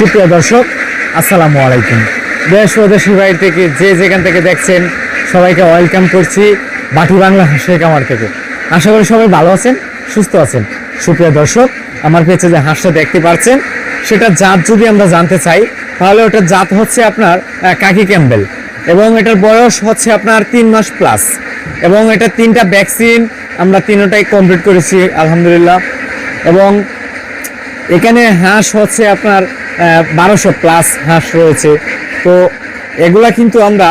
সুপ্রিয় দর্শক, আসসালামু আলাইকুম। দেশ ও দেশের বাইরে থেকে যে যেখান থেকে দেখছেন, সবাইকে ওয়েলকাম করছি বাটি বাংলা হাঁসের কামার থেকে। আশা করি সবাই ভালো আছেন, সুস্থ আছেন। সুপ্রিয় দর্শক, আমার পেছে যে হাঁসটা দেখতে পাচ্ছেন, সেটা জাত যদি আমরা জানতে চাই, তাহলে ওটার জাত হচ্ছে আপনার কাকি ক্যাম্বেল। এবং এটার বয়স হচ্ছে আপনার তিন মাস প্লাস এবং এটা তিনটা ভ্যাকসিন আমরা তিনটাই কমপ্লিট করেছি, আলহামদুলিল্লাহ। এবং এখানে হাঁস হচ্ছে আপনার বারোশো প্লাস হাঁস রয়েছে। তো এগুলা কিন্তু আমরা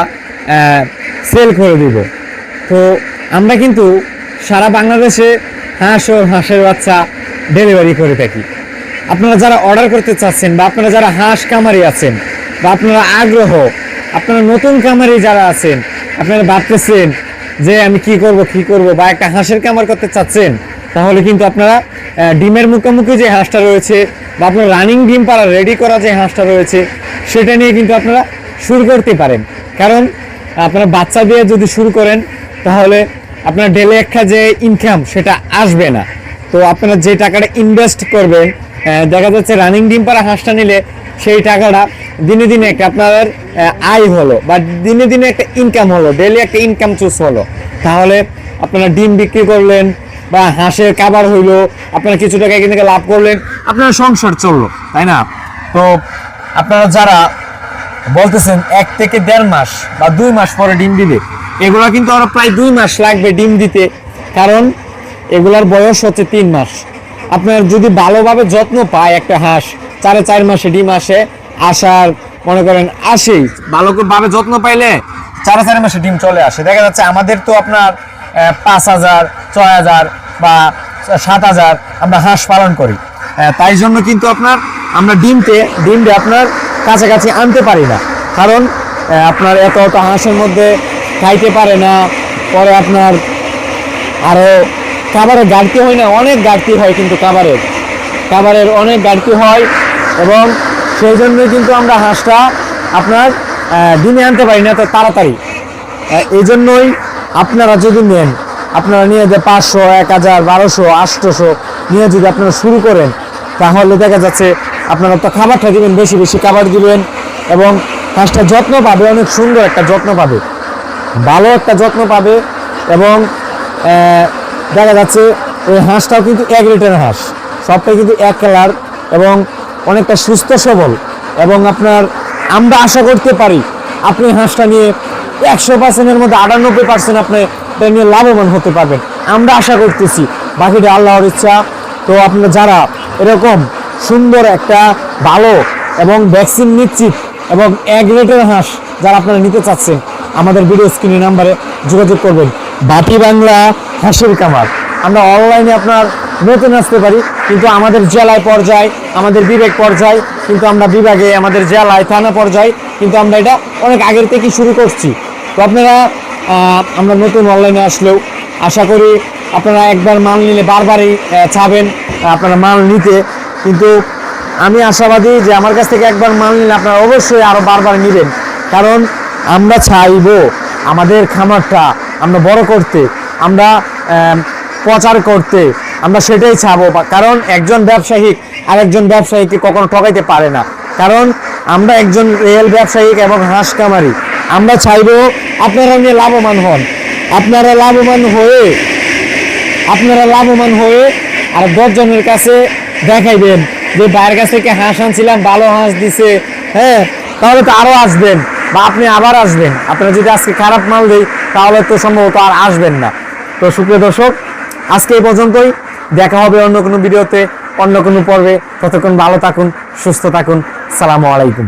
সেল করে দিব। তো আমরা কিন্তু সারা বাংলাদেশে হাঁস ও হাঁসের বাচ্চা ডেলিভারি করে থাকি। আপনারা যারা অর্ডার করতে চাচ্ছেন বা আপনারা যারা হাঁস কামারি আছেন বা আপনারা আগ্রহ, আপনারা নতুন কামারি যারা আছেন, আপনারা ভাবতেছেন যে আমি কি করব কি করব বা একটা হাঁসের কামার করতে চাচ্ছেন তাহলে কিন্তু আপনারা ডিমের মুখোমুখি যে হাঁসটা রয়েছে বা আপনার রানিং ডিম পাড়া রেডি করা যে হাঁসটা রয়েছে, সেটা নিয়ে কিন্তু আপনারা শুরু করতে পারেন। কারণ আপনারা বাচ্চা দিয়ে যদি শুরু করেন, তাহলে আপনার ডেলি একটা যে ইনকাম সেটা আসবে না। তো আপনারা যে টাকাটা ইনভেস্ট করবেন দেখা যাচ্ছে রানিং ডিম পাড়া হাঁসটা নিলে সেই টাকাটা দিনে দিনে একটা আপনার আয় হলো বা দিনে দিনে একটা ইনকাম হলো ডেলি একটা ইনকাম চুজ হলো। তাহলে আপনারা ডিম বিক্রি করলেন বা হাঁসের কাবার হইল, আপনারা কিছু টাকা এখান থেকে লাভ করলেন। আপনার সংসার চলল, তাই না? তো আপনারা যারা বলতেছেন এক থেকে দেড় মাস বা দুই মাস পরে ডিম দিবে, এগুলা কিন্তু আরও প্রায় দুই মাস লাগবে ডিম দিতে। কারণ এগুলার বয়স হচ্ছে তিন মাস। আপনার যদি ভালোভাবে যত্ন পায় একটা হাঁস, চারে চার মাসে ডিম আসে, আসার মনে করেন আসেই। ভালোভাবে যত্ন পাইলে চারে চার মাসে ডিম চলে আসে। দেখা যাচ্ছে আমাদের তো আপনার পাঁচ হাজার, ছয় হাজার বা সাত হাজার আমরা হাঁস পালন করি। তাই জন্য কিন্তু আপনার আমরা ডিমতে, ডিমটা আপনার কাছাকাছি আনতে পারি না। কারণ আপনার এত এত হাঁসের মধ্যে খাইতে পারে না, পরে আপনার আরও খাবারের ঘাটতি হয় না, অনেক ঘাটতি হয় কিন্তু খাবারের। খাবারের অনেক ঘাটতি হয় এবং সেই জন্যই কিন্তু আমরা হাঁসটা আপনার ডিমে আনতে পারি না তো তাড়াতাড়ি। এই জন্যই আপনারা যদি নেন, আপনারা নিয়ে যে পাঁচশো, এক হাজার, বারোশো, আটশোশো নিয়ে যদি আপনারা শুরু করেন, তাহলে দেখা যাচ্ছে আপনারা তো খাবারটা দিবেন, বেশি বেশি খাবার দিবেন এবং হাঁসটা যত্ন পাবে, অনেক সুন্দর একটা যত্ন পাবে, ভালো একটা যত্ন পাবে এবং দেখা যাচ্ছে ওই হাঁসটাও কিন্তু এক লিটার হাঁস, সবটাই কিন্তু এক কালার এবং অনেকটা সুস্থ সবল এবং আপনার আমরা আশা করতে পারি আপনি হাঁসটা নিয়ে একশো পার্সেন্টের মধ্যে আটানব্বই পার্সেন্ট আপনি এটা নিয়ে লাভবান হতে পারবেন। আমরা আশা করতেছি, বাকিটা আল্লাহর ইচ্ছা। তো আপনারা যারা এরকম সুন্দর একটা, ভালো এবং ভ্যাকসিন নিশ্চিত এবং এক রেটের হাঁস যারা আপনারা নিতে চাচ্ছেন, আমাদের ভিডিও স্ক্রিনে নাম্বারে যোগাযোগ করবেন। বাটি বাংলা হাঁসের কামার আমরা অনলাইনে আপনার নতুন আসতে পারি, কিন্তু আমাদের জেলায় পর্যায়, আমাদের বিবেক পর্যায়, কিন্তু আমরা বিভাগে, আমাদের জেলায়, থানা পর্যায়, কিন্তু আমরা এটা অনেক আগের থেকেই শুরু করছি। তো আপনারা আমরা নতুন অনলাইনে আসলেও আশা করি আপনারা একবার মাল নিলে বারবারই চাবেন, আপনারা মাল নিতে। কিন্তু আমি আশাবাদী যে আমার কাছ থেকে একবার মাল নিলে আপনারা অবশ্যই আরও বারবার নেবেন। কারণ আমরা চাইব আমাদের খামারটা আমরা বড় করতে, আমরা প্রচার করতে, আমরা সেটাই চাবো। কারণ একজন ব্যবসায়িক আরেকজন ব্যবসায়ীকে কখনো ঠকাইতে পারে না। কারণ আমরা একজন রিয়েল ব্যবসায়িক এবং হাঁস কামারি আমরা চাইব আপনারা নিয়ে লাভবান হন। আপনারা লাভবান হয়ে, আপনারা লাভবান হয়ে আর দশজনের কাছে দেখাইবেন যে বাইরের কাছ থেকে হাঁস আনছিলাম, ভালো হাঁস দিছে হ্যাঁ? তাহলে তো আরও আসবেন বা আপনি আবার আসবেন। আপনারা যদি আজকে খারাপ মাল দেই, তাহলে তো সম্ভবত আর আসবেন না। তো সুপ্রিয় দর্শক, আজকে এই পর্যন্তই। দেখা হবে অন্য কোনো ভিডিওতে, অন্য কোনো পর্বে। ততক্ষণ ভালো থাকুন, সুস্থ থাকুন। সালামু আলাইকুম।